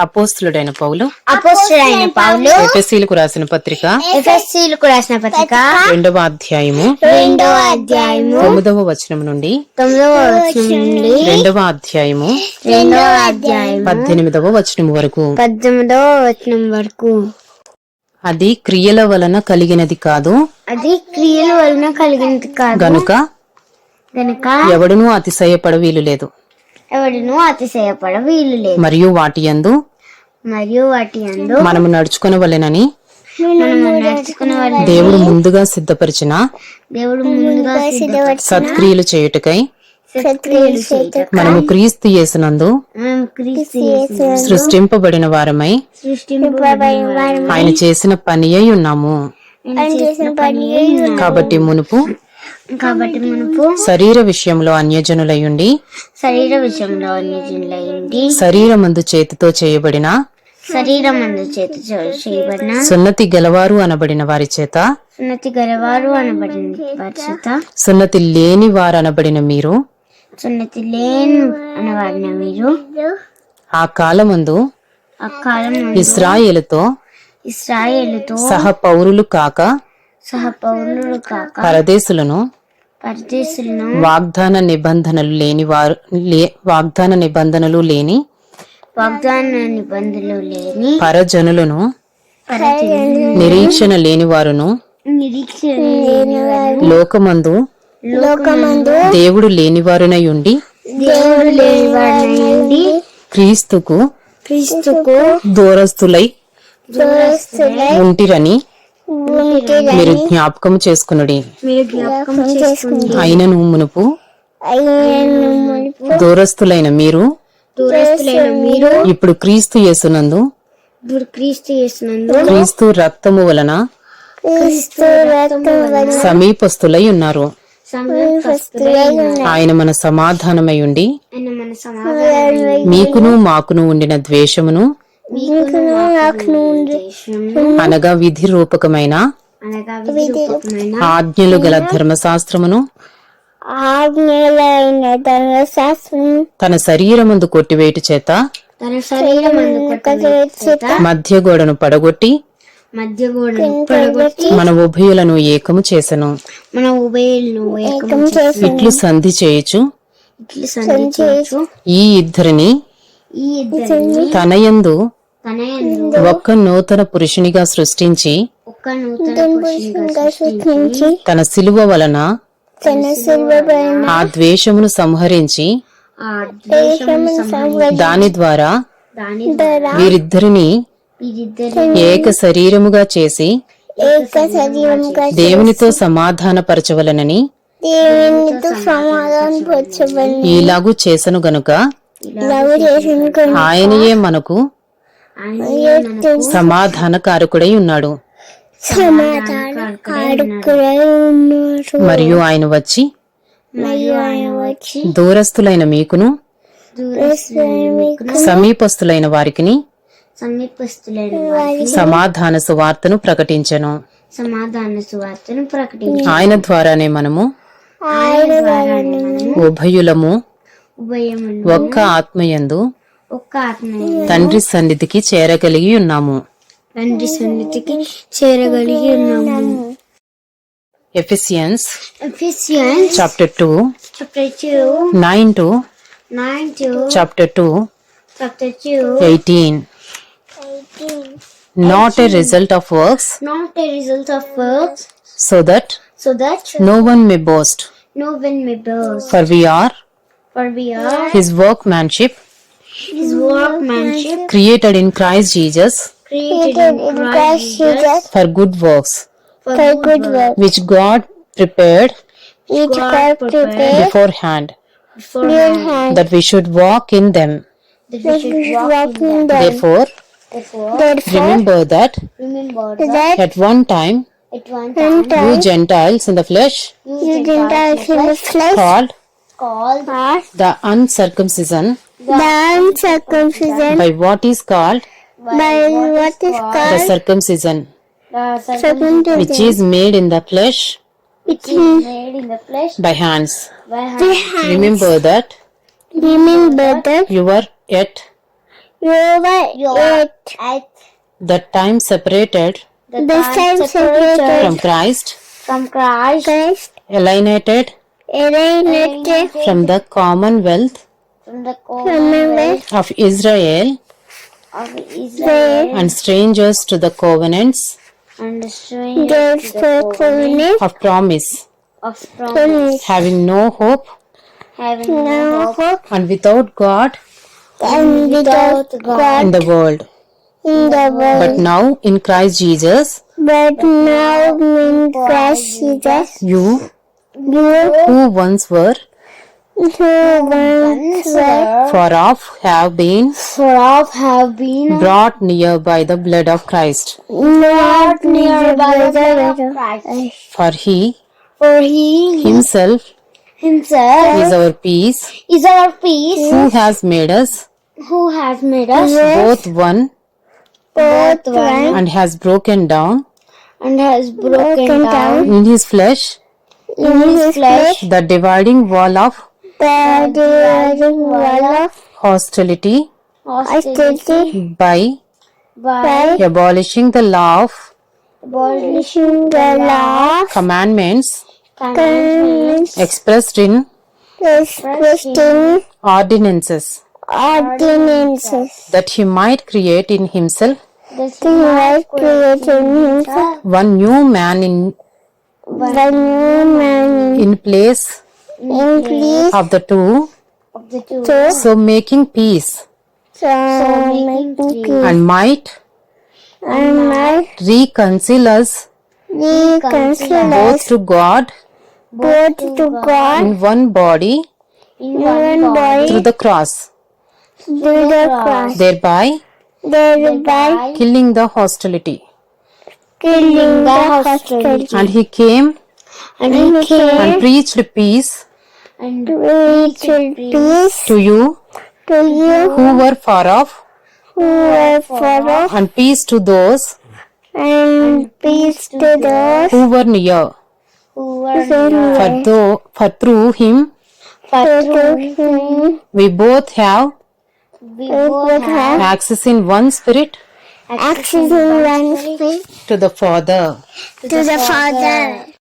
అపోస్తులుడైన పౌలు అపోస్తుడైన పౌలు ఎఫెసీలకు రాసిన పత్రిక రాసిన పత్రిక రెండవ అధ్యాయము రెండవ అధ్యాయము తొమ్మిదవ వచనం నుండి తొమ్మిదవ వచనం నుండి రెండవ అధ్యాయము రెండవ అధ్యాయం పద్దెనిమిదవ వచనం వరకు. పద్దెనిమిదవ వచనం వరకు. అది క్రియల వలన కలిగినది కాదు. అది క్రియల వలన కలిగినది కాదు. గనుక గనుక ఎవడునూ అతిశయపడ వీలు లేదు. ఎవడును అతిశయపడ వీలు లేదు. మరియు వాటి యందు మరియు వాటి అందు మనము నడుచుకొనవలెనని దేవుడు ముందుగా సిద్ధపరిచిన దేవుడు ముందుగా సిద్ధపరిచిన సత్క్రియలు చేయుటకై మనము క్రీస్తు యేసునందు మనం క్రీస్తు యేసు సృష్టింపబడిన వారమై ఆయన చేసిన పని అయి ఉన్నాము. ఆయన చేసిన పని కాబట్టి మునుపు కాబట్టి మనకు శరీర విషయంలో అన్యజనులయుండి శరీర విషయంలో నిజులైంది శరీరమందు చేతితో చేయబడిన శరీరం అందు చేతి చేయబడిన సున్నతి గలవారు అనబడిన వారి చేత సున్నతి గలవారు అనబడింది పరిచిత సున్నతి లేని వారు అనబడిన మీరు సున్నతి లేని అనబడిన మీరు ఆ కాలమందు ఆ కాలం ఇస్రాయేలుతో ఇస్రాయేలుతో సహ పౌరులు కాక కాక పరదేశులను పరదేశులను వాగ్దాన నిబంధనలు లేని వారు లే వాగ్దాన నిబంధనలు లేని వాగ్దాన నిబంధనలు లేని పరజనులను పరజనులు నిరీక్షణ లేని వారును లోకమందు లోకమందు దేవుడు లేనివారునై ఉండి దేవుడు వారిని క్రీస్తుకు క్రీస్తుకు దూరస్తులై దూరస్తులై ఉంటిరని ఉంటే మీరు జ్ఞాపకం చేసుకునుడి. అయినను మునుపు దూరస్తులైన మీరు. ఇప్పుడు క్రీస్తు యేసునందు. క్రీస్తు రక్తము వలన సమీపస్తులై ఉన్నారు. ఆయన మన సమాధానమై ఉండి మీకును మాకును ఉండిన ద్వేషమును అనగా విధి రూపకమైన ఆజ్ఞలు గల ధర్మశాస్త్రమును తన శరీరమందు కొట్టివేటు చేత తన శరీరం అందుకొట్టిన చేత మధ్య గోడను పడగొట్టి మధ్య గోడను పడగొట్టి మన ఉభయులను ఏకము చేసెను. మన ఉభయలను ఏకం చేసి ఇట్లు సంధి చేయుచు ఇట్లు సంధించవచ్చు ఈ ఇద్దరిని ఈ ఇద్దరిని తనయందు తన యందు ఒక్క నూతన పురుషునిగా సృష్టించి తన సిలువ వలన ఆ ద్వేషమును సంహరించి ఆ ద్వేషమును సంహరించి దాని ద్వారా దాని ద్వారా వీరిద్దరిని వీరిద్దరిని ఏక శరీరముగా చేసి దేవునితో సమాధానపరచవలనని దేవునితో సమాధానం పరచబడి ఈలాగు చేసను గనుక ఆయనయే మనకు ఉన్నాడు. సమాధానం కాడుకులై ఉన్నారు మరియు ఆయన వచ్చి దూరస్తులైన మీకును సమీపస్తులైన వారికి సమాధాన సువార్తను ప్రకటించెను. సమాధాన సువార్తను ప్రకటించి ఆయన ద్వారానే మనము ఉభయులము ఒక్క ఆత్మయందు తండ్రి సన్నిధికి చేరగలిగి ఉన్నాము. తండ్రి సన్నిధికి చేరగలిగి ఉన్నాము. Ephesians Ephesians chapter two chapter two nine to nine two chapter two chapter two eighteen. Not a result of works not a result of works, so that so that no one may boast. no one may boast. for we are For we are his workmanship his workmanship, created in Christ Jesus created in Christ Jesus for good works for good work, which God prepared which God prepared beforehand beforehand. that we should walk in them. That we should walk in them. therefore Therefore, remember that remember that at one time at one time you Gentiles in the flesh you Gentiles in the flesh called called us the uncircumcision. The uncircumcision. By what is called? By what is the called? circumcision. The circumcision. Which is made in the flesh. Which is made in the flesh. By hands. By hand. remember that Remember that you were yet over it. At the time separated the time separated from Christ, from Christ, Christ. Alienated alienated from the commonwealth. From the commonwealth. Of Israel. Of Israel. And strangers to the covenants. And strangers to the covenant. of promise, of promise, having no hope. Having no hope. and without God. And without God. In the world. in the world. But now in Christ Jesus, But now in Christ Jesus, you you who once were? Who once were. far off have been far off have been brought near by the blood of Christ. not near by the blood of Christ. For he For he himself himself is our peace, is our peace, who has made us? Who has made us? Both one both one. and has broken down and has broken down in his flesh in his flesh the dividing wall of the dividing wall of hostility hostility by by abolishing the law of abolishing the law of commandments commandments expressed in expressed in ordinances, ordinances. that he might create in himself He was created himself one new man in, new man in place in place of the two, of the two. so making peace. So making peace. and might and might reconcile us. reconcile both us. to God. Both to God. in one body. In one body. Through the cross, through the cross, thereby thereby killing the hostility. Killing the hostility. And he came. And he came. and preached peace and preached peace to you. to you. Who were far off, who were far off, and peace to those and peace to those who were near. who were For, though, for through him For through him we both have we both have access in one spirit access in one spirit to the Father. to the Father.